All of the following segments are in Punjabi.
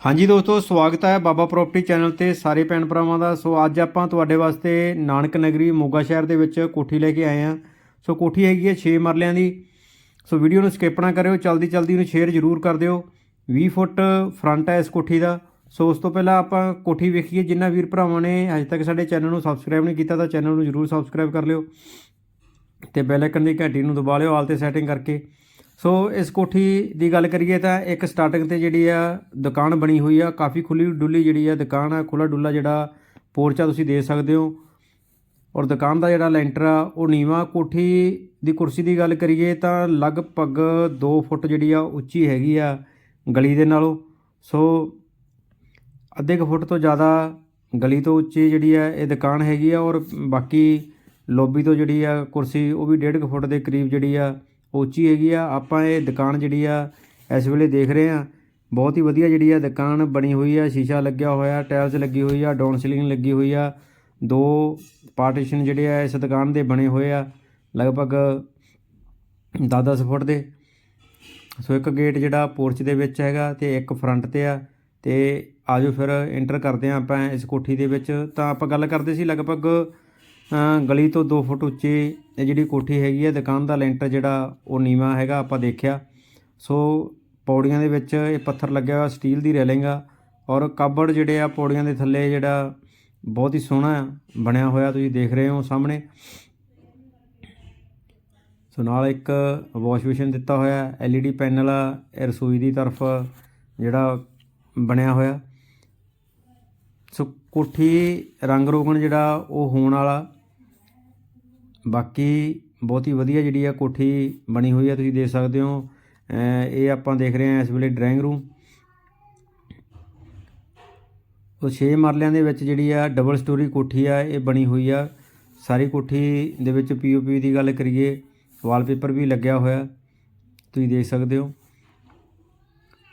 ਹਾਂਜੀ ਦੋਸਤੋ, ਸਵਾਗਤ ਹੈ ਬਾਬਾ ਪ੍ਰਾਪਰਟੀ ਚੈਨਲ ਤੇ ਸਾਰੇ ਭੈਣ ਭਰਾਵਾਂ ਦਾ। ਸੋ ਅੱਜ ਆਪਾਂ ਤੁਹਾਡੇ ਵਾਸਤੇ ਨਾਨਕ ਨਗਰੀ ਮੋਗਾ ਸ਼ਹਿਰ ਦੇ ਵਿੱਚ ਕੋਠੀ ਲੈ ਕੇ ਆਏ ਹਾਂ। ਸੋ ਕੋਠੀ ਹੈਗੀ ਹੈ 6 ਮਰਲਿਆਂ ਦੀ। ਸੋ ਵੀਡੀਓ ਨੂੰ ਸਕਿਪ ਨਾ ਕਰਿਓ ਜਲਦੀ ਜਲਦੀ ਨੂੰ ਸ਼ੇਅਰ ਜ਼ਰੂਰ ਕਰ ਦਿਓ। 20 ਫੁੱਟ ਫਰੰਟ ਹੈ ਇਸ ਕੋਠੀ ਦਾ। ਸੋ ਉਸ ਤੋਂ ਪਹਿਲਾਂ ਆਪਾਂ ਕੋਠੀ ਵੇਖੀਏ ਜਿਨ੍ਹਾਂ ਵੀਰ ਭਰਾਵਾਂ ਨੇ ਅਜੇ ਤੱਕ ਸਾਡੇ ਚੈਨਲ ਨੂੰ ਸਬਸਕ੍ਰਾਈਬ ਨਹੀਂ ਕੀਤਾ ਤਾਂ ਚੈਨਲ ਨੂੰ ਜ਼ਰੂਰ ਸਬਸਕ੍ਰਾਈਬ ਕਰ ਲਿਓ ਤੇ ਬੈਲ ਆਈਕਨ ਦੀ ਘੰਟੀ ਨੂੰ ਦਬਾ ਲਿਓ, ਆਲ ਤੇ ਸੈਟਿੰਗ ਕਰਕੇ। ਸੋ ਇਸ ਕੋਠੀ ਦੀ ਗੱਲ ਕਰੀਏ ਤਾਂ ਇੱਕ ਸਟਾਰਟਿੰਗ ਤੇ ਜਿਹੜੀ ਆ ਦੁਕਾਨ ਬਣੀ ਹੋਈ ਆ, ਕਾਫੀ ਖੁੱਲੀ ਡੁੱਲੀ ਜਿਹੜੀ ਆ ਦੁਕਾਨ ਆ ਖੁੱਲਾ ਡੁੱਲਾ ਜਿਹੜਾ ਪੋਰਚਾ ਤੁਸੀਂ ਦੇ ਸਕਦੇ ਹੋ। ਔਰ ਦੁਕਾਨ ਦਾ ਜਿਹੜਾ ਲੈਂਟਰ ਆ, ਉਹ ਨੀਵਾ ਕੋਠੀ ਦੀ ਕੁਰਸੀ ਦੀ ਗੱਲ ਕਰੀਏ ਤਾਂ ਲਗਭਗ 2 ਫੁੱਟ ਜਿਹੜੀ ਆ ਉੱਚੀ ਹੈਗੀ ਆ ਗਲੀ ਦੇ ਨਾਲੋਂ। ਸੋ ਅੱਧੇ ਕੁ ਫੁੱਟ ਤੋਂ ਜ਼ਿਆਦਾ ਗਲੀ ਤੋਂ ਉੱਚੀ ਜਿਹੜੀ ਆ ਇਹ ਦੁਕਾਨ ਹੈਗੀ ਆ ਔਰ ਬਾਕੀ ਲੋਬੀ ਤੋਂ ਜਿਹੜੀ ਆ ਕੁਰਸੀ, ਉਹ ਵੀ 1.5 ਫੁੱਟ ਦੇ ਕਰੀਬ ਜਿਹੜੀ ਆ ਉੱਚੀ ਹੈਗੀ ਆ, ਆਪਾਂ ਇਹ ਦੁਕਾਨ ਜਿਹੜੀ ਆ, ਇਸ ਵੇਲੇ ਦੇਖ ਰਹੇ ਆ। ਬਹੁਤ ਹੀ ਵਧੀਆ ਜਿਹੜੀ ਆ ਦੁਕਾਨ ਬਣੀ ਹੋਈ ਆ, ਸ਼ੀਸ਼ਾ ਲੱਗਿਆ ਹੋਇਆ, ਟਾਇਲਸ ਲੱਗੀ ਹੋਈ ਆ, ਡਾਊਨ ਸੀਲਿੰਗ ਲੱਗੀ ਹੋਈ ਆ। ਦੋ ਪਾਰਟੀਸ਼ਨ ਜਿਹੜੇ ਆ, ਇਸ ਦੁਕਾਨ ਦੇ ਬਣੇ ਹੋਏ ਆ, ਲਗਭਗ 10-10 ਫੁੱਟ ਦੇ। ਸੋ ਇੱਕ ਗੇਟ ਜਿਹੜਾ ਪੋਰਚ ਦੇ ਵਿੱਚ ਹੈਗਾ ਤੇ ਇੱਕ ਫਰੰਟ ਤੇ ਆ। ਤੇ ਆਜੋ ਫਿਰ ਐਂਟਰ ਕਰਦੇ ਆ ਆਪਾਂ ਇਸ ਕੋਠੀ ਦੇ ਵਿੱਚ। ਤਾਂ ਆਪਾਂ ਗੱਲ ਕਰਦੇ ਸੀ ਲਗਭਗ ਗਲੀ ਤੋਂ 2 ਫੁੱਟ ਉੱਚੀ ਇਹ ਜਿਹੜੀ ਕੋਠੀ ਹੈਗੀ ਹੈ, ਦੁਕਾਨ ਦਾ ਲੈਂਟਰ ਜਿਹੜਾ ਉਹ ਨੀਵਾ ਹੈਗਾ, ਆਪਾਂ ਦੇਖਿਆ। ਸੋ ਪੌੜੀਆਂ ਦੇ ਵਿੱਚ ਇਹ ਪੱਥਰ ਲੱਗਿਆ ਹੋਇਆ, ਸਟੀਲ ਦੀ ਰੈਲਿੰਗ ਆ ਔਰ ਕਾਬੜ ਜਿਹੜੇ ਆ ਪੌੜੀਆਂ ਦੇ ਥੱਲੇ ਜਿਹੜਾ ਬਹੁਤ ਹੀ ਸੋਹਣਾ ਬਣਿਆ ਹੋਇਆ, ਤੁਸੀਂ ਦੇਖ ਰਹੇ ਹੋ ਸਾਹਮਣੇ। ਸੋ ਨਾਲ ਇੱਕ ਵਾਸ਼ ਬੇਸਿਨ ਦਿੱਤਾ ਹੋਇਆ LED ਪੈਨਲ ਆ, ਇਹ ਰਸੋਈ ਦੀ ਤਰਫ ਜਿਹੜਾ ਬਣਿਆ ਹੋਇਆ। ਸੋ ਕੋਠੀ ਰੰਗ ਰੋਗਨ ਜਿਹੜਾ ਉਹ ਹੋਣ ਵਾਲਾ। ਬਾਕੀ ਬਹੁਤ ਹੀ ਵਧੀਆ ਜਿਹੜੀ ਆ ਕੋਠੀ ਬਣੀ ਹੋਈ ਆ, ਤੁਸੀਂ ਦੇਖ ਸਕਦੇ ਹੋ। ਇਹ ਆਪਾਂ ਦੇਖ ਰਹੇ ਹਾਂ ਇਸ ਵੇਲੇ ਡਰਾਇੰਗ ਰੂਮ ਉਹ 6 ਮਰਲਿਆਂ ਦੇ ਵਿੱਚ ਜਿਹੜੀ ਆ ਡਬਲ ਸਟੋਰੀ ਕੋਠੀ ਆ, ਇਹ ਬਣੀ ਹੋਈ ਆ। ਸਾਰੀ ਕੋਠੀ ਦੇ ਵਿੱਚ ਪੀਓਪੀ ਦੀ ਗੱਲ ਕਰੀਏ ਵਾਲਪੇਪਰ ਵੀ ਲੱਗਿਆ ਹੋਇਆ, ਤੁਸੀਂ ਦੇਖ ਸਕਦੇ ਹੋ।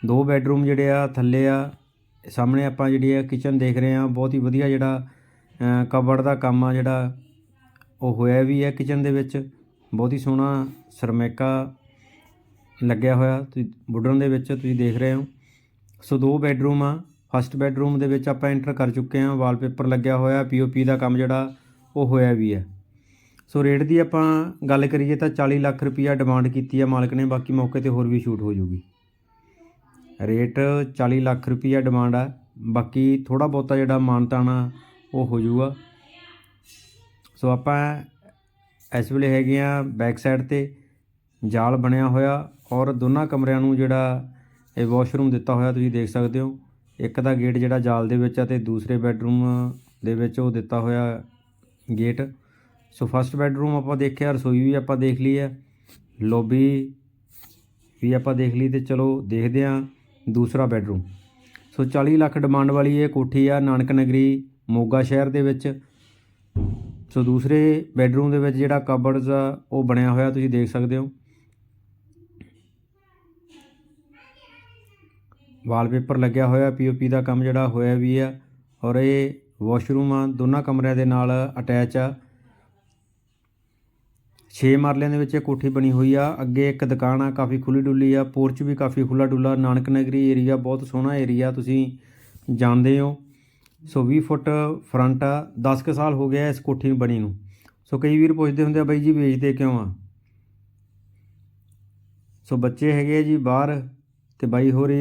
ਦੋ ਬੈੱਡਰੂਮ ਜਿਹੜੇ ਆ, ਥੱਲੇ ਆ, ਸਾਹਮਣੇ ਆਪਾਂ ਜਿਹੜੀ ਆ ਕਿਚਨ ਦੇਖ ਰਹੇ ਆ ਬਹੁਤ ਹੀ ਵਧੀਆ ਜਿਹੜਾ ਕਬੜ ਦਾ ਕੰਮ ਆ ਜਿਹੜਾ। ਉਹ ਹੋਇਆ ਵੀ ਹੈ ਕਿਚਨ ਦੇ ਵਿੱਚ। ਬਹੁਤ ਹੀ ਸੋਹਣਾ ਸਰਮੈਕਾ ਲੱਗਿਆ ਹੋਇਆ। ਤੁਸੀਂ ਵੁਡਨ ਦੇ ਵਿੱਚ ਤੁਸੀਂ ਦੇਖ ਰਹੇ ਹੋ। ਸੋ ਦੋ ਬੈੱਡਰੂਮ ਆ। ਫਸਟ ਬੈੱਡਰੂਮ ਦੇ ਵਿੱਚ ਆਪਾਂ ਐਂਟਰ ਕਰ ਚੁੱਕੇ ਹਾਂ। ਵਾਲਪੇਪਰ ਲੱਗਿਆ ਹੋਇਆ। ਪੀਓਪੀ ਦਾ ਕੰਮ ਜਿਹੜਾ ਉਹ ਹੋਇਆ ਵੀ ਹੈ। ਸੋ ਰੇਟ ਦੀ ਆਪਾਂ ਗੱਲ ਕਰੀਏ ਤਾਂ 40 ਲੱਖ ਰੁਪਈਆ ਡਿਮਾਂਡ ਕੀਤੀ ਹੈ ਮਾਲਕ ਨੇ। ਬਾਕੀ ਮੌਕੇ ਤੇ ਹੋਰ ਵੀ ਛੂਟ ਹੋ ਜੂਗੀ ਰੇਟ 40 ਲੱਖ ਰੁਪਈਆ ਡਿਮਾਂਡ ਆ। ਬਾਕੀ ਥੋੜਾ ਬਹੁਤਾ ਜਿਹੜਾ ਮਾਨਤਾਣਾ ਉਹ ਹੋ ਜੂਗਾ ਸੋ ਆਪਾਂ ਇਸ ਵੇਲੇ ਹੈਗੇ ਆ ਬੈਕ ਸਾਈਡ ਤੇ, ਜਾਲ ਬਣਿਆ ਹੋਇਆ ਔਰ ਦੋਨਾਂ ਕਮਰਿਆਂ ਨੂੰ ਜਿਹੜਾ ਇਹ ਵਾਸ਼ਰੂਮ ਦਿੱਤਾ ਹੋਇਆ ਤੁਸੀਂ ਦੇਖ ਸਕਦੇ ਹੋ। ਇੱਕ ਦਾ ਗੇਟ ਜਿਹੜਾ ਜਾਲ ਦੇ ਵਿੱਚ ਆ ਤੇ ਦੂਸਰੇ ਬੈੱਡਰੂਮ ਦੇ ਵਿੱਚ ਉਹ ਦਿੱਤਾ ਹੋਇਆ ਗੇਟ ਸੋ ਫਸਟ ਬੈੱਡਰੂਮ ਆਪਾਂ ਦੇਖਿਆ, ਰਸੋਈ ਵੀ ਆਪਾਂ ਦੇਖ ਲਈ ਹੈ। ਲੋਬੀ ਵੀ ਆਪਾਂ ਦੇਖ ਲਈ ਤੇ ਚਲੋ ਦੇਖਦੇ ਹਾਂ ਦੂਸਰਾ ਬੈੱਡਰੂਮ ਸੋ 40 ਲੱਖ ਡਿਮਾਂਡ ਵਾਲੀ ਇਹ ਕੋਠੀ ਆ ਨਾਨਕ ਨਗਰੀ ਮੋਗਾ ਸ਼ਹਿਰ ਦੇ ਵਿੱਚ। ਸੋ ਦੂਸਰੇ ਬੈੱਡਰੂਮ ਦੇ ਵਿੱਚ ਜਿਹੜਾ ਕਬਰਡਸ ਆ, ਉਹ ਬਣਿਆ ਹੋਇਆ, ਤੁਸੀਂ ਦੇਖ ਸਕਦੇ ਹੋ। ਵਾਲਪੇਪਰ ਲੱਗਿਆ ਹੋਇਆ ਪੀਓਪੀ ਦਾ ਕੰਮ ਜਿਹੜਾ ਹੋਇਆ ਵੀ ਆ, ਔਰ ਇਹ ਵਾਸ਼ਰੂਮ ਆ, ਦੋਨਾਂ ਕਮਰਿਆਂ ਦੇ ਨਾਲ ਅਟੈਚ ਆ। 6 ਮਰਲਿਆਂ ਦੇ ਵਿੱਚ ਇਹ ਕੋਠੀ ਬਣੀ ਹੋਈ ਆ, ਅੱਗੇ ਇੱਕ ਦੁਕਾਨ ਆ, ਕਾਫੀ ਖੁੱਲੀ ਡੁੱਲੀ ਆ ਪੋਰਚ ਵੀ ਕਾਫੀ ਖੁੱਲਾ ਡੁੱਲਾ ਨਾਨਕ ਨਗਰੀ ਏਰੀਆ ਬਹੁਤ ਸੋਹਣਾ ਏਰੀਆ ਤੁਸੀਂ ਜਾਣਦੇ ਹੋ। ਸੋ 20 ਫੁੱਟ ਫਰੰਟ ਆ 10 ਕੁ ਸਾਲ ਹੋ ਗਿਆ ਇਸ ਕੋਠੀ ਨੂੰ ਬਣੀ ਨੂੰ। ਸੋ ਕਈ ਵੀਰ ਪੁੱਛਦੇ ਹੁੰਦੇ ਆ, ਬਾਈ ਜੀ, ਵੇਚਦੇ ਕਿਉਂ ਆ? ਸੋ ਬੱਚੇ ਹੈਗੇ ਆ ਜੀ ਬਾਹਰ ਤੇ ਬਾਈ ਹੋਰੀ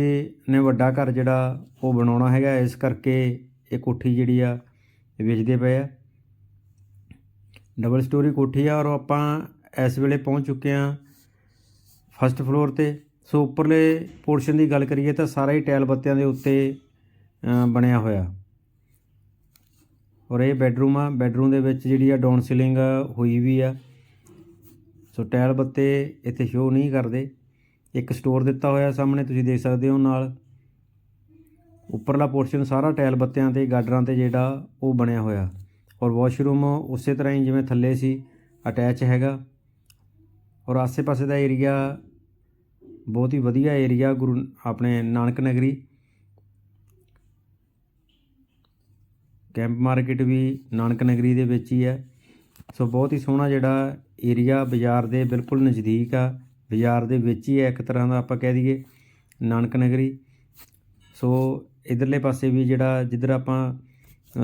ਨੇ ਵੱਡਾ ਘਰ ਜਿਹੜਾ ਉਹ ਬਣਾਉਣਾ ਹੈਗਾ, ਇਸ ਕਰਕੇ ਇਹ ਕੋਠੀ ਜਿਹੜੀ ਆ ਵੇਚਦੇ ਪਏ ਆ। ਡਬਲ ਸਟੋਰੀ ਕੋਠੀ ਆ ਔਰ ਆਪਾਂ ਇਸ ਵੇਲੇ ਪਹੁੰਚ ਚੁੱਕੇ ਆ ਫਸਟ ਫਲੋਰ ਤੇ। ਸੋ ਉੱਪਰਲੇ ਪੋਰਸ਼ਨ ਦੀ ਗੱਲ ਕਰੀਏ ਤਾਂ ਸਾਰਾ ਹੀ ਟਾਇਲ ਬੱਤਿਆਂ ਦੇ ਉੱਤੇ ਬਣਿਆ ਹੋਇਆ। ਔਰ ਇਹ ਬੈੱਡਰੂਮ ਆ। ਬੈੱਡਰੂਮ ਦੇ ਵਿੱਚ ਜਿਹੜੀ ਆ ਡਾਊਨ ਸੀਲਿੰਗ ਹੋਈ ਵੀ ਆ। ਸੋ ਟਾਇਲ ਬੱਤੇ ਇੱਥੇ ਸ਼ੋ ਨਹੀਂ ਕਰਦੇ। ਇੱਕ ਸਟੋਰ ਦਿੱਤਾ ਹੋਇਆ ਸਾਹਮਣੇ, ਤੁਸੀਂ ਦੇਖ ਸਕਦੇ ਹੋ ਨਾਲ। ਉੱਪਰਲਾ ਪੋਰਸ਼ਨ ਸਾਰਾ ਟਾਇਲ ਬੱਤਿਆਂ ਤੇ ਗਾਡਰਾਂ ਤੇ ਜਿਹੜਾ ਉਹ ਬਣਿਆ ਹੋਇਆ। ਔਰ ਵਾਸ਼ਰੂਮ ਉਸੇ ਤਰ੍ਹਾਂ ਹੀ ਜਿਵੇਂ ਥੱਲੇ ਸੀ ਅਟੈਚ ਹੈਗਾ। ਔਰ ਆਸੇ-ਪਾਸੇ ਦਾ ਏਰੀਆ ਬਹੁਤ ਹੀ ਵਧੀਆ ਏਰੀਆ ਗੁਰੂ, ਆਪਣੇ ਨਾਨਕ ਨਗਰੀ। ਕੈਂਪ ਮਾਰਕੀਟ ਵੀ ਨਾਨਕ ਨਗਰੀ ਦੇ ਵਿੱਚ ਹੀ ਹੈ। ਸੋ ਬਹੁਤ ਹੀ ਸੋਹਣਾ ਜਿਹੜਾ ਏਰੀਆ ਬਾਜ਼ਾਰ ਦੇ ਬਿਲਕੁਲ ਨਜ਼ਦੀਕ ਆ। ਬਾਜ਼ਾਰ ਦੇ ਵਿੱਚ ਹੀ ਹੈ ਇੱਕ ਤਰ੍ਹਾਂ ਦਾ ਆਪਾਂ ਕਹਿ ਦਈਏ ਨਾਨਕ ਨਗਰੀ। ਸੋ ਇਧਰਲੇ ਪਾਸੇ ਵੀ ਜਿਹੜਾ ਜਿੱਧਰ ਆਪਾਂ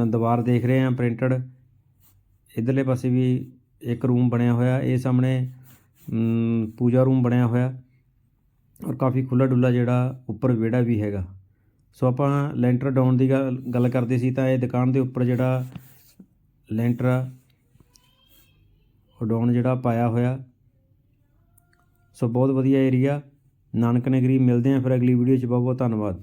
ਦੀਵਾਰ ਦੇਖ ਰਹੇ ਹਾਂ ਪ੍ਰਿੰਟਡ, ਇਧਰਲੇ ਪਾਸੇ ਵੀ ਇੱਕ ਰੂਮ ਬਣਿਆ ਹੋਇਆ। ਇਹ ਸਾਹਮਣੇ ਪੂਜਾ ਰੂਮ ਬਣਿਆ ਹੋਇਆ। ਔਰ ਕਾਫੀ ਖੁੱਲਾ ਡੁੱਲਾ ਜਿਹੜਾ ਉੱਪਰ ਵਿਹੜਾ ਵੀ ਹੈਗਾ। ਸੋ ਆਪਾਂ ਲੈਂਟਰ ਡਾਊਨ ਦੀ ਗੱਲ ਕਰਦੇ ਸੀ ਤਾਂ ਇਹ ਦੁਕਾਨ ਦੇ ਉੱਪਰ ਜਿਹੜਾ ਲੈਂਟਰ ਆ, ਉਹ ਡਾਊਨ ਜਿਹੜਾ ਪਾਇਆ ਹੋਇਆ। ਸੋ ਬਹੁਤ ਵਧੀਆ ਏਰੀਆ। ਨਾਨਕ ਨਗਰੀ, ਮਿਲਦੇ ਆਂ ਫਿਰ ਅਗਲੀ ਵੀਡੀਓ 'ਚ। ਬਹੁਤ ਬਹੁਤ ਧੰਨਵਾਦ।